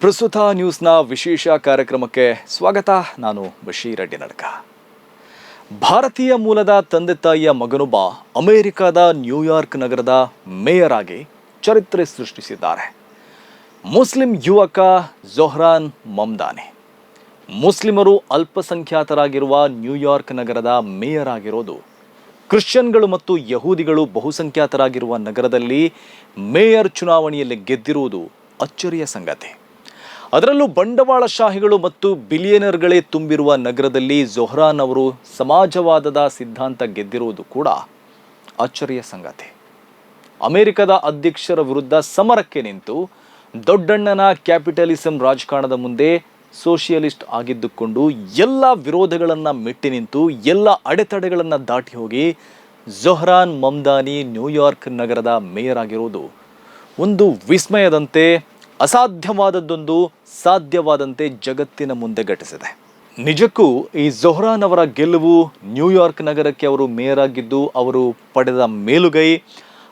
ಪ್ರಸ್ತುತ ನ್ಯೂಸ್ನ ವಿಶೇಷ ಕಾರ್ಯಕ್ರಮಕ್ಕೆ ಸ್ವಾಗತ. ನಾನು ಬಶೀರ್ ರೆಡ್ಡಿ ನಡ್ಕ ಭಾರತೀಯ ಮೂಲದ ತಂದೆ ತಾಯಿಯ ಮಗನೊಬ್ಬ ಅಮೆರಿಕದ ನ್ಯೂಯಾರ್ಕ್ ನಗರದ ಮೇಯರ್ ಆಗಿ ಚರಿತ್ರೆ ಸೃಷ್ಟಿಸಿದ್ದಾರೆ. ಮುಸ್ಲಿಂ ಯುವಕ ಜೊಹ್ರಾನ್ ಮಮ್ದಾನಿ. ಮುಸ್ಲಿಮರು ಅಲ್ಪಸಂಖ್ಯಾತರಾಗಿರುವ ನ್ಯೂಯಾರ್ಕ್ ನಗರದ ಮೇಯರ್ ಆಗಿರೋದು, ಕ್ರಿಶ್ಚಿಯನ್ಗಳು ಮತ್ತು ಯಹೂದಿಗಳು ಬಹುಸಂಖ್ಯಾತರಾಗಿರುವ ನಗರದಲ್ಲಿ ಮೇಯರ್ ಚುನಾವಣೆಯಲ್ಲಿ ಗೆದ್ದಿರುವುದು ಅಚ್ಚರಿಯ ಸಂಗತಿ. ಅದರಲ್ಲೂ ಬಂಡವಾಳಶಾಹಿಗಳು ಮತ್ತು ಬಿಲಿಯನರ್ಗಳೇ ತುಂಬಿರುವ ನಗರದಲ್ಲಿ ಜೊಹ್ರಾನ್ ಅವರು ಸಮಾಜವಾದದ ಸಿದ್ಧಾಂತ ಗೆದ್ದಿರುವುದು ಕೂಡ ಆಶ್ಚರ್ಯ ಸಂಗತಿ. ಅಮೆರಿಕದ ಅಧ್ಯಕ್ಷರ ವಿರುದ್ಧ ಸಮರಕ್ಕೆ ನಿಂತು ದೊಡ್ಡಣ್ಣನ ಕ್ಯಾಪಿಟಲಿಸಂ ರಾಜಕಾರಣದ ಮುಂದೆ ಸೋಷಿಯಲಿಸ್ಟ್ ಆಗಿದ್ದುಕೊಂಡು ಎಲ್ಲ ವಿರೋಧಗಳನ್ನು ಮೆಟ್ಟಿ ನಿಂತು ಎಲ್ಲ ಅಡೆತಡೆಗಳನ್ನು ದಾಟಿ ಹೋಗಿ ಜೊಹ್ರಾನ್ ಮಮ್ದಾನಿ ನ್ಯೂಯಾರ್ಕ್ ನಗರದ ಮೇಯರ್ ಆಗಿರುವುದು ಒಂದು ವಿಸ್ಮಯದಂತೆ ಅಸಾಧ್ಯವಾದದ್ದೊಂದು ಸಾಧ್ಯವಾದಂತೆ ಜಗತ್ತಿನ ಮುಂದೆ ಘಟಿಸಿದೆ. ನಿಜಕ್ಕೂ ಈ ಜೊಹ್ರಾನ್ ಅವರ ಗೆಲುವು ನ್ಯೂಯಾರ್ಕ್ ನಗರಕ್ಕೆ ಅವರು ಮೇಯರ್ ಆಗಿದ್ದು ಅವರು ಪಡೆದ ಮೇಲುಗೈ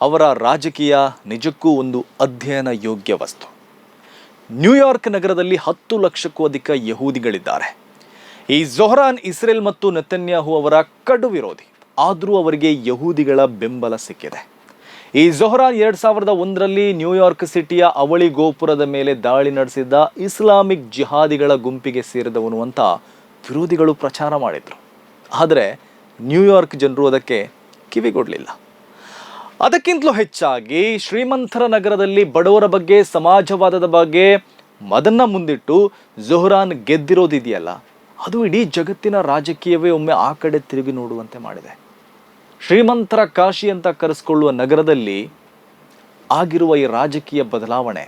ಅವರ ರಾಜಕೀಯ ನಿಜಕ್ಕೂ ಒಂದು ಅಧ್ಯಯನ ಯೋಗ್ಯ ವಸ್ತು. ನ್ಯೂಯಾರ್ಕ್ ನಗರದಲ್ಲಿ ಹತ್ತು ಲಕ್ಷಕ್ಕೂ ಅಧಿಕ ಯಹೂದಿಗಳಿದ್ದಾರೆ. ಈ ಜೊಹ್ರಾನ್, ಇಸ್ರೇಲ್ ಮತ್ತು ನೆತನ್ಯಾಹು ಅವರ ಕಡು ವಿರೋಧಿ. ಆದರೂ ಅವರಿಗೆ ಯಹೂದಿಗಳ ಬೆಂಬಲ ಸಿಕ್ಕಿದೆ. ಈ ಜೊಹ್ರಾನ್ ಎರಡ್ ಸಾವಿರದ ಒಂದರಲ್ಲಿ ನ್ಯೂಯಾರ್ಕ್ ಸಿಟಿಯ ಅವಳಿ ಗೋಪುರದ ಮೇಲೆ ದಾಳಿ ನಡೆಸಿದ್ದ ಇಸ್ಲಾಮಿಕ್ ಜಿಹಾದಿಗಳ ಗುಂಪಿಗೆ ಸೇರಿದವನು ಅಂತ ವಿರೋಧಿಗಳು ಪ್ರಚಾರ ಮಾಡಿದ್ರು. ಆದರೆ ನ್ಯೂಯಾರ್ಕ್ ಜನರು ಅದಕ್ಕೆ ಕಿವಿಗೊಡಲಿಲ್ಲ ಅದಕ್ಕಿಂತಲೂ ಹೆಚ್ಚಾಗಿ ಶ್ರೀಮಂತರ ನಗರದಲ್ಲಿ ಬಡವರ ಬಗ್ಗೆ, ಸಮಾಜವಾದದ ಬಗ್ಗೆ ಮದನ್ನ ಮುಂದಿಟ್ಟು ಜೊಹ್ರಾನ್ ಗೆದ್ದಿರೋದಿದೆಯಲ್ಲ, ಅದು ಇಡೀ ಜಗತ್ತಿನ ರಾಜಕೀಯವೇ ಒಮ್ಮೆ ಆ ಕಡೆ ತಿರುಗಿ ನೋಡುವಂತೆ ಮಾಡಿದೆ. ಶ್ರೀಮಂತರ ಕಾಶಿ ಅಂತ ಕರೆಸ್ಕೊಳ್ಳುವ ನಗರದಲ್ಲಿ ಆಗಿರುವ ಈ ರಾಜಕೀಯ ಬದಲಾವಣೆ,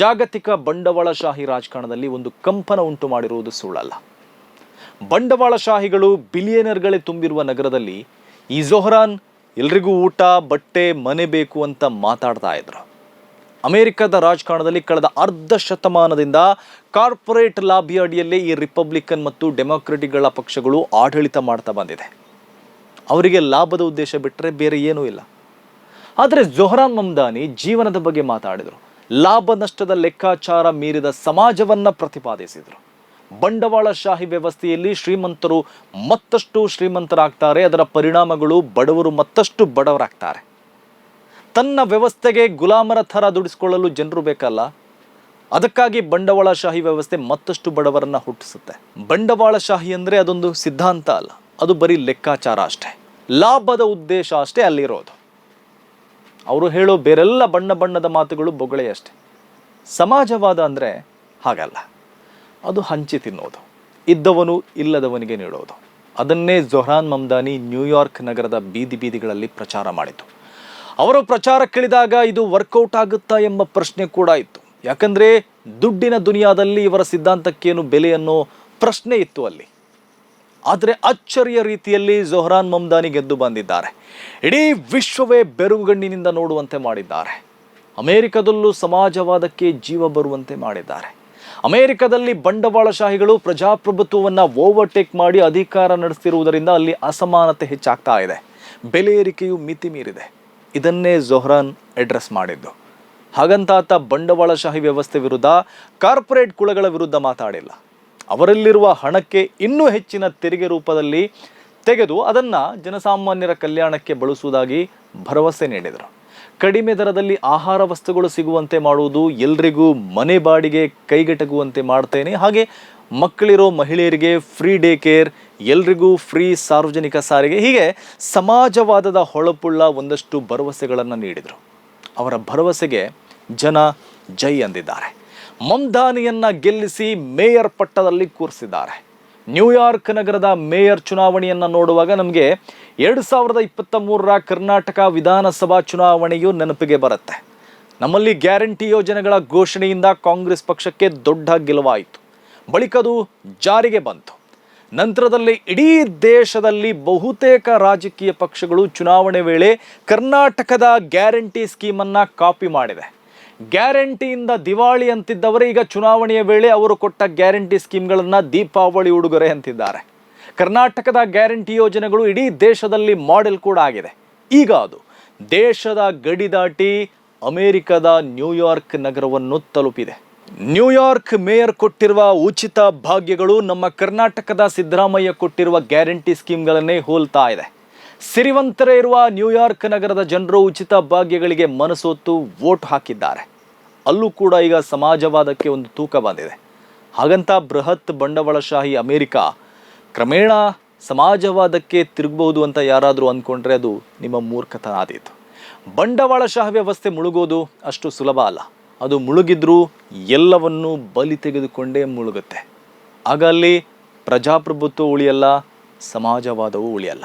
ಜಾಗತಿಕ ಬಂಡವಾಳಶಾಹಿ ರಾಜಕಾರಣದಲ್ಲಿ ಒಂದು ಕಂಪನ ಉಂಟು ಮಾಡಿರುವುದು ಸುಳ್ಳಲ್ಲ. ಬಂಡವಾಳಶಾಹಿಗಳು ಬಿಲಿಯನರ್ಗಳೇ ತುಂಬಿರುವ ನಗರದಲ್ಲಿ ಈ ಜೊಹ್ರಾನ್ ಎಲ್ರಿಗೂ ಊಟ, ಬಟ್ಟೆ, ಮನೆ ಬೇಕು ಅಂತ ಮಾತಾಡ್ತಾ ಇದ್ರು. ಅಮೆರಿಕದ ರಾಜಕಾರಣದಲ್ಲಿ ಕಳೆದ ಅರ್ಧ ಶತಮಾನದಿಂದ ಕಾರ್ಪೊರೇಟ್ ಲಾಬಿ ಅಡಿಯಲ್ಲೇ ಈ ರಿಪಬ್ಲಿಕನ್ ಮತ್ತು ಡೆಮಾಕ್ರೆಟಿಕ್ಗಳ ಪಕ್ಷಗಳು ಆಡಳಿತ ಮಾಡ್ತಾ ಬಂದಿದೆ. ಅವರಿಗೆ ಲಾಭದ ಉದ್ದೇಶ ಬಿಟ್ಟರೆ ಬೇರೆ ಏನೂ ಇಲ್ಲ. ಆದರೆ ಜೊಹರಾನ್ ಮಮ್ದಾನಿ ಜೀವನದ ಬಗ್ಗೆ ಮಾತಾಡಿದರು. ಲಾಭ ನಷ್ಟದ ಲೆಕ್ಕಾಚಾರ ಮೀರಿದ ಸಮಾಜವನ್ನು ಪ್ರತಿಪಾದಿಸಿದರು. ಬಂಡವಾಳಶಾಹಿ ವ್ಯವಸ್ಥೆಯಲ್ಲಿ ಶ್ರೀಮಂತರು ಮತ್ತಷ್ಟು ಶ್ರೀಮಂತರಾಗ್ತಾರೆ, ಅದರ ಪರಿಣಾಮಗಳು ಬಡವರು ಮತ್ತಷ್ಟು ಬಡವರಾಗ್ತಾರೆ. ತನ್ನ ವ್ಯವಸ್ಥೆಗೆ ಗುಲಾಮರ ಥರ ದುಡಿಸ್ಕೊಳ್ಳಲು ಜನರು ಬೇಕಲ್ಲ? ಅದಕ್ಕಾಗಿ ಬಂಡವಾಳಶಾಹಿ ವ್ಯವಸ್ಥೆ ಮತ್ತಷ್ಟು ಬಡವರನ್ನು ಹುಟ್ಟಿಸುತ್ತೆ. ಬಂಡವಾಳಶಾಹಿ ಅಂದರೆ ಅದೊಂದು ಸಿದ್ಧಾಂತ ಅಲ್ಲ. ಅದು ಬರೀ ಲೆಕ್ಕಾಚಾರ ಅಷ್ಟೇ. ಲಾಭದ ಉದ್ದೇಶ ಅಷ್ಟೇ ಅಲ್ಲಿರೋದು. ಅವರು ಹೇಳೋ ಬೇರೆಲ್ಲ ಬಣ್ಣ ಬಣ್ಣದ ಮಾತುಗಳು ಬೊಗಳೆ ಅಷ್ಟೆ. ಸಮಾಜವಾದ ಅಂದರೆ ಹಾಗಲ್ಲ. ಅದು ಹಂಚಿ ತಿನ್ನೋದು. ಇದ್ದವನು ಇಲ್ಲದವನಿಗೆ ನೀಡೋದು. ಅದನ್ನೇ ಜೊಹ್ರಾನ್ ಮಮ್ದಾನಿ ನ್ಯೂಯಾರ್ಕ್ ನಗರದ ಬೀದಿ ಬೀದಿಗಳಲ್ಲಿ ಪ್ರಚಾರ ಮಾಡಿತು. ಅವರು ಪ್ರಚಾರಕ್ಕಿಳಿದಾಗ ಇದು ವರ್ಕೌಟ್ ಆಗುತ್ತಾ ಎಂಬ ಪ್ರಶ್ನೆ ಕೂಡ ಇತ್ತು. ಯಾಕಂದರೆ ದುಡ್ಡಿನ ದುನಿಯಾದಲ್ಲಿ ಇವರ ಸಿದ್ಧಾಂತಕ್ಕೇನು ಬೆಲೆ ಅನ್ನೋ ಪ್ರಶ್ನೆ ಇತ್ತು ಅಲ್ಲಿ. ಆದರೆ ಅಚ್ಚರಿಯ ರೀತಿಯಲ್ಲಿ ಜೊಹ್ರಾನ್ ಮಮ್ದಾನಿ ಗೆದ್ದು ಬಂದಿದ್ದಾರೆ. ಇಡೀ ವಿಶ್ವವೇ ಬೆರುಗಣ್ಣಿನಿಂದ ನೋಡುವಂತೆ ಮಾಡಿದ್ದಾರೆ. ಅಮೆರಿಕದಲ್ಲೂ ಸಮಾಜವಾದಕ್ಕೆ ಜೀವ ಬರುವಂತೆ ಮಾಡಿದ್ದಾರೆ. ಅಮೆರಿಕದಲ್ಲಿ ಬಂಡವಾಳಶಾಹಿಗಳು ಪ್ರಜಾಪ್ರಭುತ್ವವನ್ನು ಓವರ್ಟೇಕ್ ಮಾಡಿ ಅಧಿಕಾರ ನಡೆಸ್ತಿರುವುದರಿಂದ ಅಲ್ಲಿ ಅಸಮಾನತೆ ಹೆಚ್ಚಾಗ್ತಾ ಇದೆ. ಬೆಲೆ ಏರಿಕೆಯು ಮಿತಿ ಮೀರಿದೆ. ಇದನ್ನೇ ಜೊಹ್ರಾನ್ ಅಡ್ರೆಸ್ ಮಾಡಿದ್ದು. ಹಾಗಂತ ಆತ ಬಂಡವಾಳಶಾಹಿ ವ್ಯವಸ್ಥೆ ವಿರುದ್ಧ ಕಾರ್ಪೊರೇಟ್ ಕುಳಗಳ ವಿರುದ್ಧ ಮಾತಾಡಿಲ್ಲ. ಅವರಲ್ಲಿರುವ ಹಣಕ್ಕೆ ಇನ್ನೂ ಹೆಚ್ಚಿನ ತೆರಿಗೆ ರೂಪದಲ್ಲಿ ತೆಗೆದು ಅದನ್ನು ಜನಸಾಮಾನ್ಯರ ಕಲ್ಯಾಣಕ್ಕೆ ಬಳಸುವುದಾಗಿ ಭರವಸೆ ನೀಡಿದರು. ಕಡಿಮೆ ದರದಲ್ಲಿ ಆಹಾರ ವಸ್ತುಗಳು ಸಿಗುವಂತೆ ಮಾಡುವುದು ಎಲ್ರಿಗೂ ಮನೆ ಬಾಡಿಗೆ ಕೈಗೆಟಕುವಂತೆ ಮಾಡ್ತೇನೆ. ಹಾಗೆ ಮಕ್ಕಳಿರೋ ಮಹಿಳೆಯರಿಗೆ ಫ್ರೀ ಡೇ ಕೇರ್ ಎಲ್ರಿಗೂ ಫ್ರೀ ಸಾರ್ವಜನಿಕ ಸಾರಿಗೆ, ಹೀಗೆ ಸಮಾಜವಾದದ ಹೊಳಪುಳ್ಳ ಒಂದಷ್ಟು ಭರವಸೆಗಳನ್ನು ನೀಡಿದರು. ಅವರ ಭರವಸೆಗೆ ಜನ ಜೈ ಅಂದಿದ್ದಾರೆ. ಮಮ್ದಾನಿಯನ್ನ ಗೆಲ್ಲಿಸಿ ಮೇಯರ್ ಪಟ್ಟದಲ್ಲಿ ಕೂರಿಸಿದ್ದಾರೆ. ನ್ಯೂಯಾರ್ಕ್ ನಗರದ ಮೇಯರ್ ಚುನಾವಣೆಯನ್ನು ನೋಡುವಾಗ ನಮಗೆ ಎರಡು ಸಾವಿರದ ಇಪ್ಪತ್ತ ಮೂರರ ಕರ್ನಾಟಕ ವಿಧಾನಸಭಾ ಚುನಾವಣೆಯು ನೆನಪಿಗೆ ಬರುತ್ತೆ. ನಮ್ಮಲ್ಲಿ ಗ್ಯಾರಂಟಿ ಯೋಜನೆಗಳ ಘೋಷಣೆಯಿಂದ ಕಾಂಗ್ರೆಸ್ ಪಕ್ಷಕ್ಕೆ ದೊಡ್ಡ ಗೆಲುವಾಯಿತು. ಬಳಿಕ ಅದು ಜಾರಿಗೆ ಬಂತು. ನಂತರದಲ್ಲಿ ಇಡೀ ದೇಶದಲ್ಲಿ ಬಹುತೇಕ ರಾಜಕೀಯ ಪಕ್ಷಗಳು ಚುನಾವಣೆ ವೇಳೆ ಕರ್ನಾಟಕದ ಗ್ಯಾರಂಟಿ ಸ್ಕೀಮನ್ನು ಕಾಪಿ ಮಾಡಿದೆ ಗ್ಯಾರಂಟಿಯಿಂದ ದಿವಾಳಿ ಅಂತಿದ್ದವರೇ ಈಗ ಚುನಾವಣೆಯ ವೇಳೆ ಅವರು ಕೊಟ್ಟ ಗ್ಯಾರಂಟಿ ಸ್ಕೀಮ್ಗಳನ್ನು ದೀಪಾವಳಿ ಉಡುಗೊರೆ ಅಂತಿದ್ದಾರೆ. ಕರ್ನಾಟಕದ ಗ್ಯಾರಂಟಿ ಯೋಜನೆಗಳು ಇಡೀ ದೇಶದಲ್ಲಿ ಮಾಡೆಲ್ ಕೂಡ ಆಗಿದೆ. ಈಗ ಅದು ದೇಶದ ಗಡಿ ದಾಟಿ ಅಮೆರಿಕದ ನ್ಯೂಯಾರ್ಕ್ ನಗರವನ್ನು ತಲುಪಿದೆ. ನ್ಯೂಯಾರ್ಕ್ ಮೇಯರ್ ಕೊಟ್ಟಿರುವ ಉಚಿತ ಭಾಗ್ಯಗಳು ನಮ್ಮ ಕರ್ನಾಟಕದ ಸಿದ್ದರಾಮಯ್ಯ ಕೊಟ್ಟಿರುವ ಗ್ಯಾರಂಟಿ ಸ್ಕೀಮ್ಗಳನ್ನೇ ಹೋಲ್ತಾ ಇದೆ. ಸಿರಿವಂತರೇ ಇರುವ ನ್ಯೂಯಾರ್ಕ್ ನಗರದ ಜನರು ಉಚಿತ ಭಾಗ್ಯಗಳಿಗೆ ಮನಸೋತು ವೋಟ್ ಹಾಕಿದ್ದಾರೆ. ಅಲ್ಲೂ ಕೂಡ ಈಗ ಸಮಾಜವಾದಕ್ಕೆ ಒಂದು ತೂಕ ಬಂದಿದೆ. ಹಾಗಂತ ಬೃಹತ್ ಬಂಡವಾಳಶಾಹಿ ಅಮೆರಿಕ ಕ್ರಮೇಣ ಸಮಾಜವಾದಕ್ಕೆ ತಿರುಗಬಹುದು ಅಂತ ಯಾರಾದರೂ ಅಂದ್ಕೊಂಡ್ರೆ ಅದು ನಿಮ್ಮ ಮೂರ್ಖತನ ಆದೀತು ಬಂಡವಾಳಶಾಹಿ ವ್ಯವಸ್ಥೆ ಮುಳುಗೋದು ಅಷ್ಟು ಸುಲಭ ಅಲ್ಲ. ಅದು ಮುಳುಗಿದ್ರೂ ಎಲ್ಲವನ್ನೂ ಬಲಿ ತೆಗೆದುಕೊಂಡೇ ಮುಳುಗುತ್ತೆ. ಆಗ ಅಲ್ಲಿ ಪ್ರಜಾಪ್ರಭುತ್ವ ಉಳಿಯಲ್ಲ, ಸಮಾಜವಾದವೂ ಉಳಿಯಲ್ಲ.